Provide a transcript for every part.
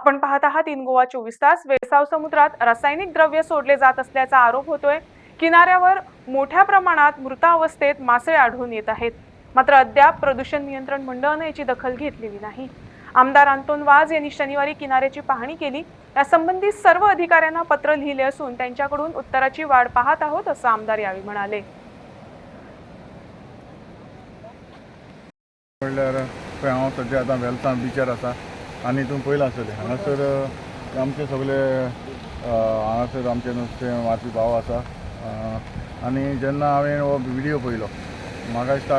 आपण पाहत आहात इन गोवा चोवीस तास. वेसाव समुद्रात रासायनिक द्रव्य सोडले जात असल्याचा आरोप होतोय. किनाऱ्यावर मोठ्या प्रमाणात मृतावस्थेत मासे आढळून येत आहेत. मात्र अद्याप प्रदूषण नियंत्रण मंडळाने याची दखल घेतलेली नाही. आमदार अंतोन वाज यांनी शनिवारी किनाऱ्याची पाहणी केली. यासंबंधी सर्व अधिकाऱ्यांना पत्र लिहिले असून त्यांच्याकडून उत्तराची वाट पाहत आहोत असं आमदार यावेळी म्हणाले. म्हणल्यार हांव सद्या आतां वेलसां बिचार आसा आनी तुमी पयलां आसतलें हांगासर आमचे सगळे हांगासर आमचे नुस्तें मारपी भाव आसा आनी जेन्ना हांवें हो विडियो पयलो म्हाका दिसता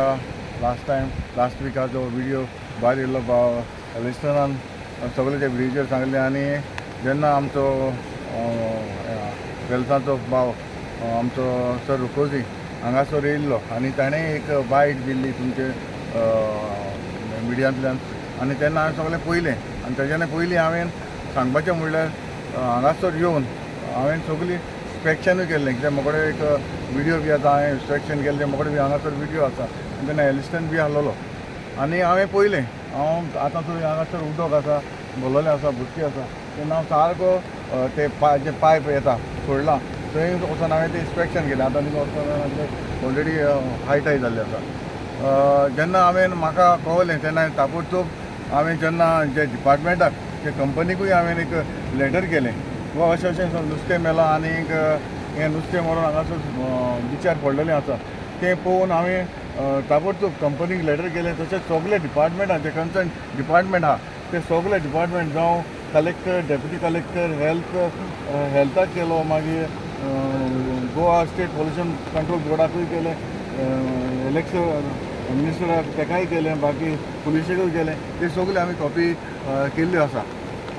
लास्ट टायम लास्ट विकाचो विडियो भायर येयल्लो भाव लिस्टनान सगळे ते विडियोचेर सांगलें आनी जेन्ना आमचो अ, भाव आमचो सर रुखोजी हांगासर येयल्लो आनी ताणें एक बायट दिल्ली तुमचे मिडियांतल्यान. आनी तेन्ना हांवें सगळें पयलें आनी तेज्यान पयलीं हांवें सांगपाचें म्हणल्यार हांगासर येवन हांवें सगळीं इन्स्पेक्शनूय केल्लें. कित्याक म्हाका एक विडियो बी आसा हांवें इन्स्पेक्शन केल्लें मोकडे बी हांगासर विडियो आसा. आनी तेन्ना एलिस्टन बी आहलोलो आनी हांवें पयलें हांव आतां थंय हांगासर उदक आसा भरलेलें आसा भुरकी आसा तेन्ना हांव सारको ते पाय जे पायप येता सोडला थंय वचोन हांवें तें इन्स्पेक्शन केलें. आतां न्ही वचोन ऑलरेडी हायटाय जाल्लें आसा. जेन्ना हांवें म्हाका कळलें तेन्ना हांवें चोप हांवें जेन्ना जे डिपार्टमेंटाक जे कंपनीकूय हांवें एक लेटर केलें. वा अशें अशें नुस्तें मेलां आनीक हें नुस्तें मरून हांगासर बिचार पडलेलें आसा तें पळोवन हांवें ताबडतोब कंपनीक लेटर केलें. तशेंच सगले डिपार्टमेंटा जे कन्सर्न डिपार्टमेंट आहा ते सगले डिपार्टमेंट जावं कलेक्टर डेप्युटी कलेक्टर हेल्थ हेल्थाक केलो. मागीर गोवा स्टेट पोल्युशन कंट्रोल बोर्डाकूय केलें. इलेक्शन मिनिस्टराक तेकाय केलें बाकी पुलिशेकूय केलें ते सगळे आमी कॉपी केल्ल्यो आसा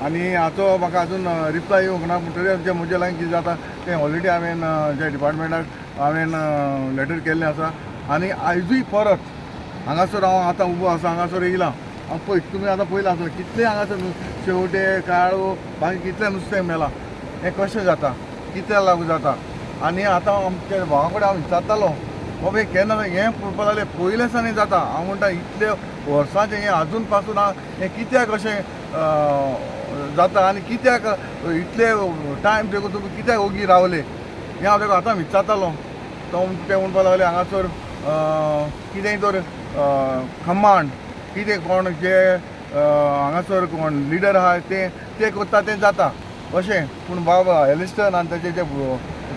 आनी हाचो म्हाका अजून रिप्लाय येवंक ना? पूण तरी जे म्हजे लागीं कितें जाता तें ऑलरेडी हांवें ज्या जे डिपार्टमेंटाक हांवें लेटर केल्लें आसा आनी आयजूय परत हांगासर हांव आतां उबो आसा हांगासर येयलां हांव पळय तुमी आतां पयलां आसा कितलें हांगासर शेवटे काळो बाकी कितलें नुस्तें मेलां. हें कशें जाता? कित्याक लागून जाता? आनी आतां आमच्या भावा कडेन हांव विचारतालो बाबा केन्ना हें पळोवपा लागलें पयले सावन जाता. हांव म्हणटा इतले वर्सांचें हें आजून पासून हांव हें कित्याक अशें जाता आनी कित्याक इतले टायम देखून तुमी कित्याक ओगी रावले? हें हांव तेका आतां विचारतालो तो ते म्हणपा लागले हांगासर कितेंय तर खम्माण. कितें कोण जे हांगासर कोण लिडर आहा ते ते करता तें जाता. अशें पूण बाबा एलिस्टन आनी तेजे जे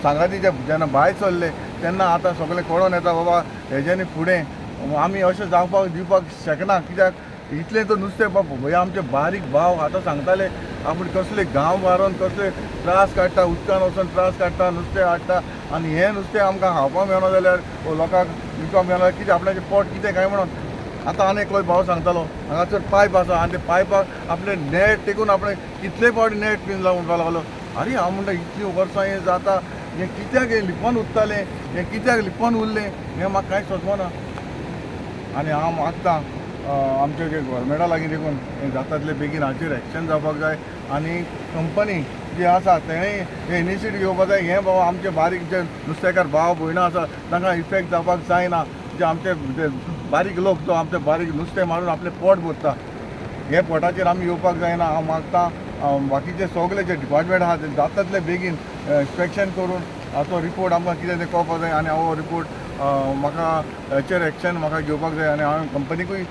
सांगाती जे जेन्ना भायर सरले तेन्ना आतां सगळें कळोन येता बाबा हेज्यानी फुडें आमी अशें जावपाक दिवपाक शकना. कित्याक? इतलें तर नुस्तें बाबा हे आमचे बारीक भाव आतां सांगताले. आपूण कसले गांव मारून कसले त्रास काडटा उदकान वचून त्रास काडटा नुस्तें हाडटा. आनी हें नुस्तें आमकां खावपाक मेळना जाल्यार वो लोकांक विकपाक मेळना. कितें आपणाचें पोट कितें काय म्हणून? आतां आनी एकलो भाव सांगतालो. हांगासर पायप आसा आनी ते पायपाक आपले नेट तेकून आपणे कितले फावटी नेट पिन लावन म्हणपाक लागलो. आरे हांव म्हणटा इतलीं वर्सां हें जाता. हें कित्याक हें लिपोन उरतालें हें कित्याक लिपोन उरलें? हें म्हाका कांय सोचमना आनी हांव मागतां आमचे जे गोवोरमेंटा लागीं देखून हें जाता तितले बेगीन हाचेर एक्शन जावपाक जाय. आनी कंपनी जी आसा तेणेंय हे इनिशिएटीव घेवपाक जाय. हें बाबा आमचे बारीक जे नुस्तेकार भाव भयणां आसा तांकां इफेक्ट जावपाक जायना. जे आमचे बारीक लोक जो आमचे बारीक नुस्तें मारून आपलें पोट भरता. हे पोटाचेर आमी येवपाक जायना. हांव मागतां बाकीचे सगळे जे डिपार्टमेंट आहा ते जाता तितले बेगीन इन्स्पेक्शन करून तो रिपोर्ट आमकां कितें तें कळपाक जाय आनी हो रिपोर्ट म्हाका हेचेर एक्शन म्हाका घेवपाक जाय आनी हांवें कंपनीकूय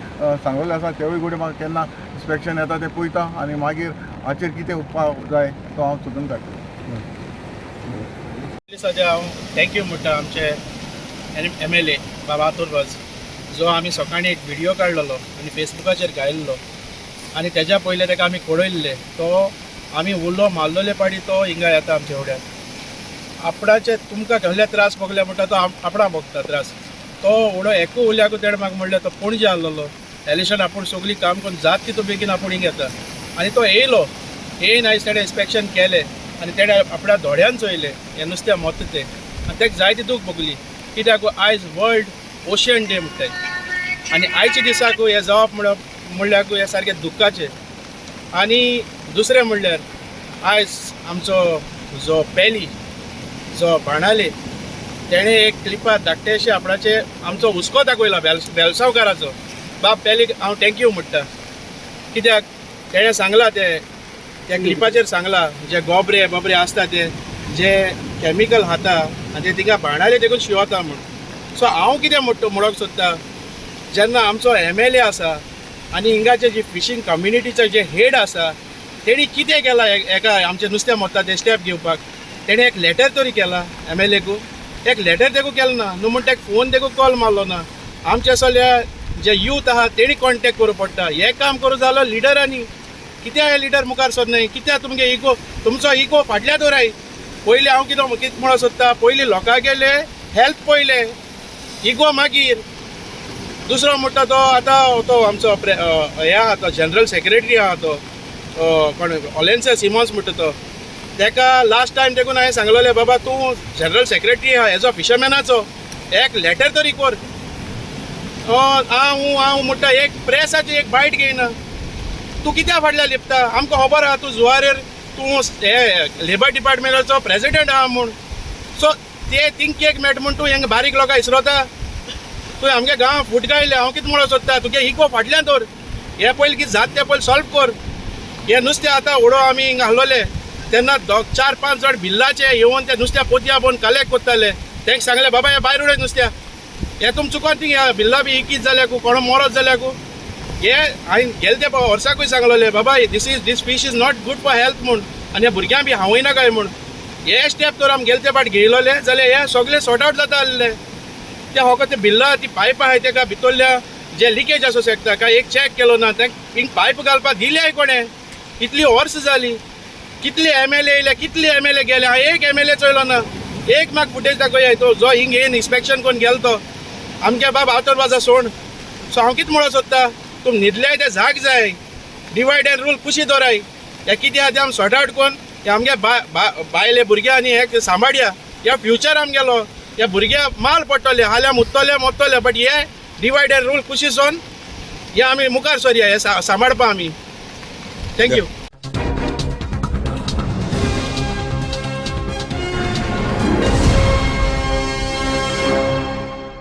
सांगलेलें आसा तेवूय कडेन म्हाका केन्ना इन्स्पेक्शन येता तें पळयता आनी मागीर हाचेर कितें उपाय जाय तो हांव सोदून काडटा. सद्या हांव थँक्यू म्हणटा आमचे एम एल ए बाबा आतुरबाज जो आमी सकाळीं एक व्हिडियो काडलेलो आनी फेसबुकाचेर घायल्लो आनी तेज्या पयले ताका आमी कळयल्ले तो आमी उलो मारलेले पाडी तो हिंगा येता आमच्या फुड्यान आपणाचे तुमकां कसले त्रास भोगले म्हणटा तो आपणा भोगता त्रास तो व्हडो एकू उल्याकू तेणें म्हाका म्हणलें तो पणजे आसलेलो एलिशन आपूण सगळीं काम करून जात तितू बेगीन आपूण हिंग येता आनी तो येयलो येयन आयज तेणें इन्स्पेक्शन केलें आनी तेणें आपल्या धोड्यान चोयलें हें नुस्तें मोत तें आनी तेका जायती दूख भोगली कित्याक आयज वर्ल्ड ओशियन डे म्हणटाय आनी आयच्या दिसाकू हें जावप म्हणप म्हणल्याकू हें सारकें दुख्खाचें आनी दुसरें म्हणल्यार आयज आमचो जो पेली जो बाणाले तेणें एक क्लिपार धाकटेशें आपणाचे आमचो हुस्को दाखयला बेल बेलसांवकाराचो. बाब पेलीक हांव थँक्यू म्हणटा कित्याक? तेणें सांगलां तें त्या क्लिपाचेर सांगला जे गोबरे बोबरे आसता ते जे कॅमिकल खाता आनी ते तिका भांडारे देखून शिंवता म्हूण. सो हांव कितें म्हणटा म्हणूंक सोदता? जेन्ना आमचो एम एल ए आसा आनी हिंगाचे जे फिशींग कम्युनिटीचे जे हेड आसा तेणी कितें केलां एका आमचे नुस्तें मोडटा ते स्टेप घेवपाक? तेणे एक लेटर तरी केला एम एल एकू एक लेटर देखू केलो ना न्हू म्हणटा एक फोन देखू कॉल मारलो ना. आमच्या सगळ्या जे यूथ आहा तेणी कॉन्टेक्ट करूं पडटा हें काम करूं जालो लिडरांनी कित्याक हे लिडर मुखार सोदनाय कित्याक तुमगे इगो तुमचो इगो फाटल्या दोराय पयलीं हांव कितें कितें म्हणों सोदता पयलीं लोकांगेले हेल्थ पयले इगो मागीर. दुसरो म्हणटा तो आतां तो आमचो हे आहा तो जनरल सेक्रेटरी आहा तो. कोण ऑलेन्सा सिमॉन्स म्हणटा तो. तेका लास्ट टायम देखून हांवें सांगलेलें बाबा तूं जनरल सेक्रेटरी आहा हेजो फिशरमॅनाचो एक लेटर तरी कर. हांव हो, हांव म्हणटा एक प्रेसाची एक बायट घेयना तूं कित्या फाटल्या लिपता? आमकां खबर आहा तूं जुवारेर तूं हे लेबर डिपार्टमेंटाचो प्रेसिडेंट आहा म्हूण. सो ते थिंक एक मेट म्हूण तूं हेंगा बारीक लोकां इसरोता. तूं आमगे गांव फूट गायले हांव कितें म्हणून सोदता? तुगे इको फाटल्यान दवर हे पयलीं कितें जाता तें पयलीं सॉल्व कर. हे नुस्तें आतां उडो आमी हिंगा आहलोले तेन्ना दोग चार पांच जण बिल्लाचे येवन ते नुस्त्या पोतया पोवन कलेक्ट कोत्ताले तेंक सांगले बाबा हे भायर उडय नुस्त्या. हे तुम चुकोन थिंग बिल्ला बी इकीत कोण कोणो जाल्या कू हे? हांवें गेले ते वर्साकूय सांगलोलें बाबा this is this fish is not good for health म्हूण आनी ह्या भुरग्यां बी हांवय नाकाय म्हूण हे स्टेप तर आमी गेले ते पाट घेयलोले जाल्यार हे सगळे सॉर्ट आवट जाता आसले ते होको ते बिल्ला ती पायप आहाय तेका भितरल्या जे लिकेज आसूं शकता काय एक चॅक केलो ना ते पायप घालपाक दिले कोणें इतली वर्स जाली कितले एम एल ए येयले कितले एम एल ए गेले हांव एक एम एल ए चोयलो ना. एक म्हाका फुटेज दाखय तो जो हिंग येन इन्स्पेक्शन कोण गेलो तो. आमगे बाब आवतर बाजा सोड. सो हांव कितें म्हणून सोदता? तुम न्हिदले ते जाग जाय. डिवायड एंड रूल कुशी दवराय हे कितें आहा ते आमी सॉर्ट आउट कोन्न हे आमगे बा बायले भुरगे आनी हे सांबाळया हे फ्युचर आमगेलो हे भुरगे माल पडटले हाल्या मुत्तले मोत्तले बट हे डिवायड एंड रूल कुशी सोन. हे आमी मुखार सरया हे सांबाळपा आमी थँक्यू